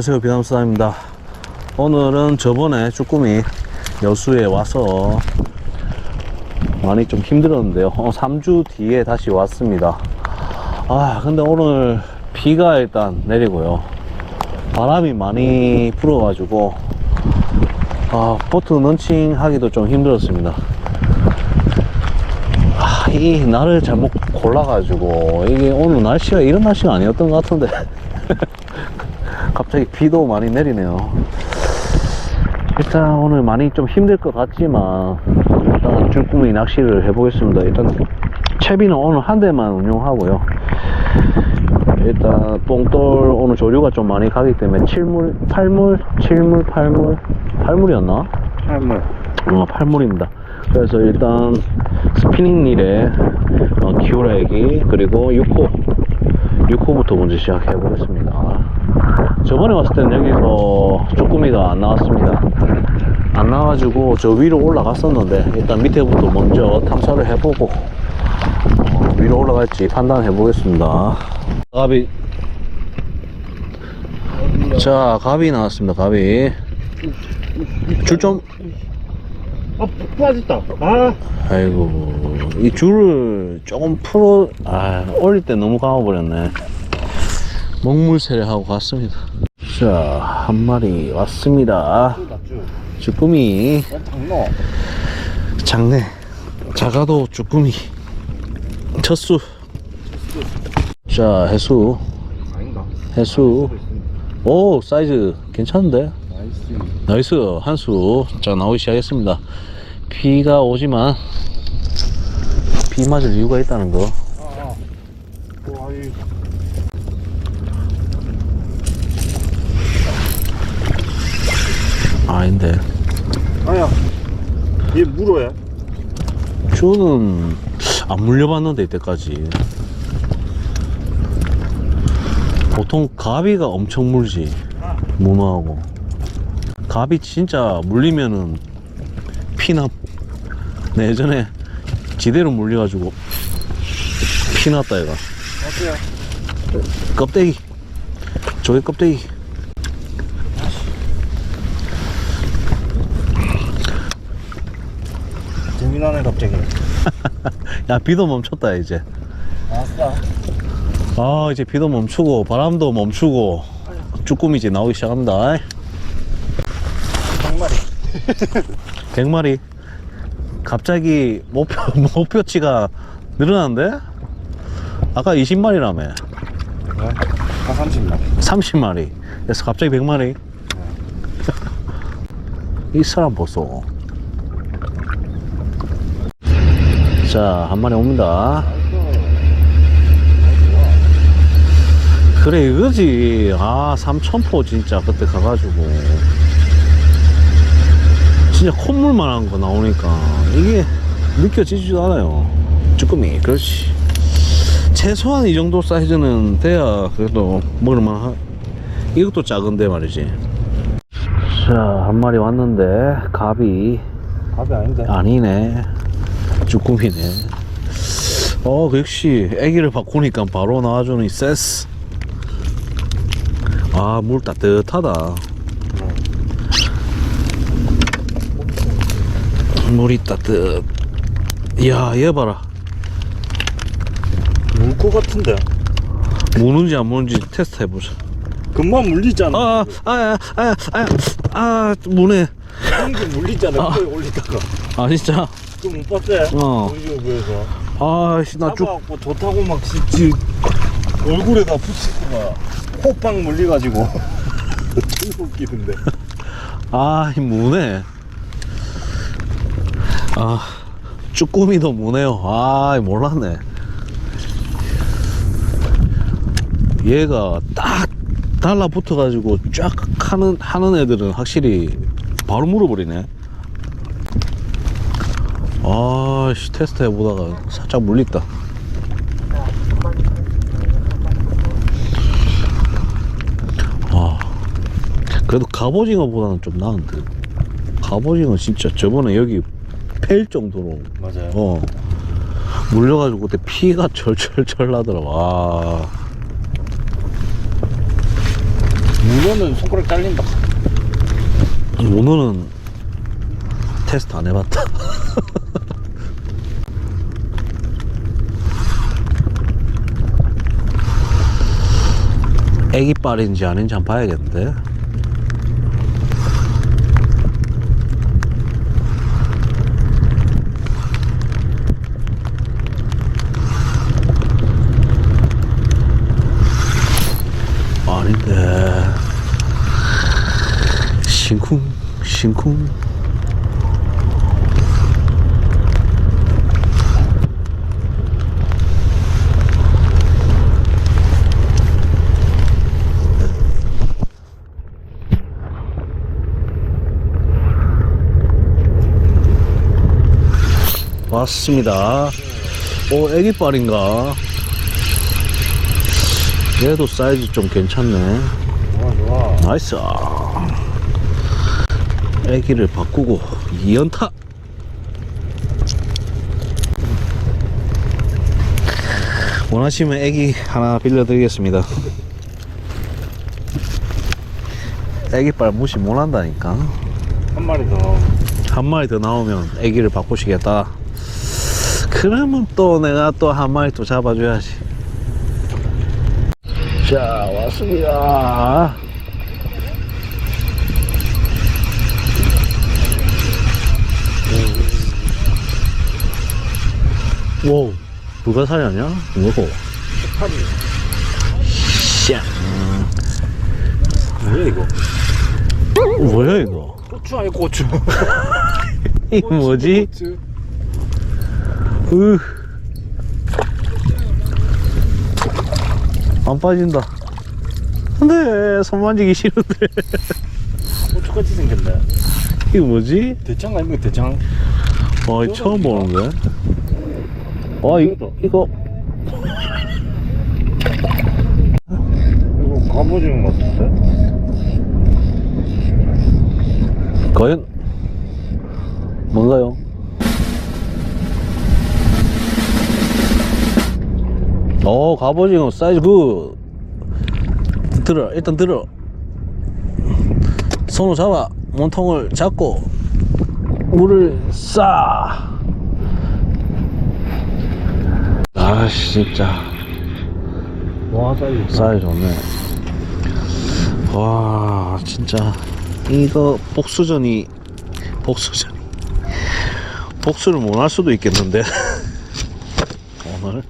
안녕하세요. 비담수다입니다. 오늘은 저번에 쭈꾸미 여수에 와서 많이 좀 힘들었는데요. 어, 3주 뒤에 다시 왔습니다. 아 근데 오늘 비가 일단 내리고요. 바람이 많이 불어 가지고 아 보트 런칭 하기도 좀 힘들었습니다. 아, 이 날을 잘못 골라 가지고 이게 오늘 날씨가 이런 날씨가 아니었던 것 같은데 갑자기 비도 많이 내리네요. 일단 오늘 많이 좀 힘들 것 같지만 일단 쭈꾸미 낚시를 해보겠습니다. 일단 채비는 오늘 한 대만 운용하고요. 일단 뽕돌 오늘 조류가 좀 많이 가기 때문에 칠물, 팔물, 칠물, 팔물, 팔물이었나? 할물 어, 팔물입니다. 그래서 일단 스피닝 릴에 어, 기오라기 그리고 6호 6호부터 먼저 시작해 보겠습니다. 저번에 왔을 때는 여기서 쭈꾸미가 안 나왔습니다. 안 나와가지고 저 위로 올라갔었는데 일단 밑에부터 먼저 탐사를 해보고 어, 위로 올라갈지 판단해 보겠습니다. 가비 자 가비 나왔습니다. 가비 줄좀 아 빠졌다 아 아이고 이 줄을 조금 풀어 아 올릴 때 너무 감아버렸네 먹물세례 하고 갔습니다. 자 한 마리 왔습니다. 쭈 쭈꾸미. 작네. 작아도 쭈꾸미. 첫수. 자 해수. 해수. 오 사이즈 괜찮은데? 나이스. 한수. 자 나오기 시작했습니다. 비가 오지만 비 맞을 이유가 있다는 거 아아 와이 아닌데. 아야. 얘 물어야? 쭈는 안 물려봤는데 이때까지. 보통 가비가 엄청 물지 문어하고. 가비 진짜 물리면은 피남 내 예전에 지대로 물려가지고 피났다 얘가. 어때요? 껍데기. 조개 껍데기 재미나네 갑자기. 야 비도 멈췄다 이제. 아싸 아 이제 비도 멈추고 바람도 멈추고 쭈꾸미 이제 나오기 시작합니다. 장마리. 100마리. 갑자기 목표 목표치가 늘어났는데? 아까 20마리라며. 네? 한 30마리. 30마리. 그래서 갑자기 100마리. 이 사람 보소 자 한 마리 옵니다. 그래 이거지? 아 삼천포 진짜 그때 가가지고. 진짜 콧물만 한 거 나오니까 이게 느껴지지도 않아요. 쭈꾸미 그렇지. 최소한 이 정도 사이즈는 돼야 그래도 먹을만 하 이것도 작은데 말이지. 자 한 마리 왔는데 갑이 밥이 아닌데? 아니네 쭈꾸미네. 어 역시 애기를 바꾸니까 바로 나와주는 이 센스. 아 물 따뜻하다. 물이 따뜻. 이야 얘 봐라. 물고 같은데. 무는지 안 무는지 테스트 해보자. 금방 물리잖아. 아, 아, 아, 아, 아, 아, 무네. 물리잖아. 아. 올리다가. 아, 진짜. 그못 봤어요? 어. 유튜브에서 아, 씨, 나 쭉. 잡아갖고 좋다고 막 지, 얼굴에다 붙이고 막 호빵 물려가지고 너무 웃기던데 아, 이 무네. 아, 쭈꾸미도 무네요. 아, 몰랐네. 얘가 딱 달라붙어가지고 쫙 하는, 하는 애들은 확실히 바로 물어버리네. 아, 씨, 테스트 해보다가 살짝 물렸다. 아, 그래도 갑오징어보다는 좀 나은데. 갑오징어 진짜 저번에 여기 팰 정도로 맞아요 어 물려가지고 그때 피가 철철철 나더라고 아 문어는 손가락 잘린다. 문어는 테스트 안 해봤다. 애기빨인지 아닌지 한번 봐야겠는데. 아닌데. 싱쿵, 싱쿵. 왔습니다. 오, 애기빨인가? 얘도 사이즈 좀 괜찮네. 좋아, 좋아. 나이스. 애기를 바꾸고 이연타. 원하시면 애기 하나 빌려드리겠습니다. 애기빨 무시 못한다니까. 한 마리 더. 한 마리 더 나오면 애기를 바꾸시겠다. 그러면 또 내가 또 한 마리 또 잡아줘야지. 자, 왔습니다. 오, 누가 사냐냐? 누구? 샹. 뭐야, 이거? 뭐야, 이거? 고추 아니 고추. 이거 뭐지? 고추. 으. 안 빠진다. 근데 손 만지기 싫은데. 고추같이 생겼네. 이거 뭐지? 대창 아닙니까, 대창? 와, 이거 처음 보는데. 와, 이거, 이거, 이거 갑오징어 같은데? 과연, 갑오징어 사이즈 굿. 들어, 일단 들어. 손으로 잡아. 몸통을 잡고, 물을 싸. 아씨, 진짜. 와, 사이즈. 사이즈 좋네. 와, 진짜. 이거 복수전이, 복수전이. 복수를 못 할 수도 있겠는데. 오늘.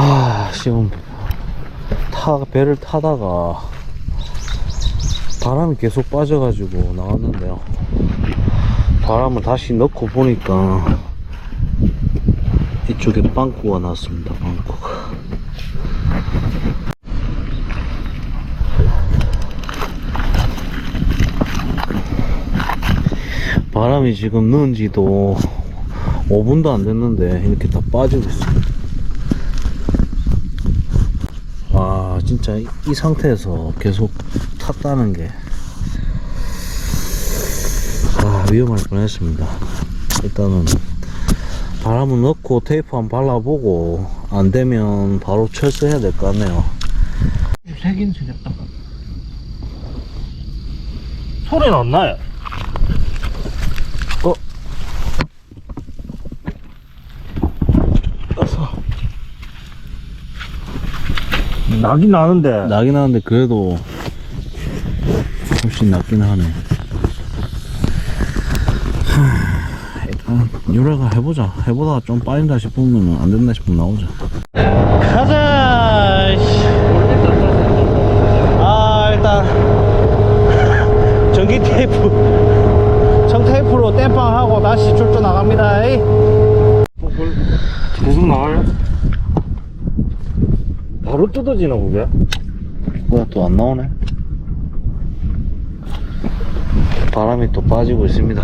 아, 지금 타, 배를 타다가 바람이 계속 빠져가지고 나왔는데요. 바람을 다시 넣고 보니까 이쪽에 빵꾸가 났습니다. 빵꾸가. 바람이 지금 넣은 지도 5분도 안 됐는데 이렇게 다 빠지고 있습니다. 와, 진짜 이, 이 상태에서 계속 탔다는 게 아, 위험할 뻔했습니다. 일단은 바람을 넣고 테이프 한번 발라보고 안 되면 바로 철수해야 될 것 같네요. 색인 생겼다. 소리는 안 나요. 나긴 나는데. 나긴 하는데 그래도 훨씬 낫긴 하네. 유래가 해보자. 해보다가 좀 빠진다 싶으면 안 된다 싶으면 나오자. 가자. 아 일단 전기 테이프 청 테이프로 땜빵하고 다시 출조 나갑니다. 에이. 계속 나와요? 바로 뜯어지나 그게? 뭐야 또 안 나오네 바람이 또 빠지고 있습니다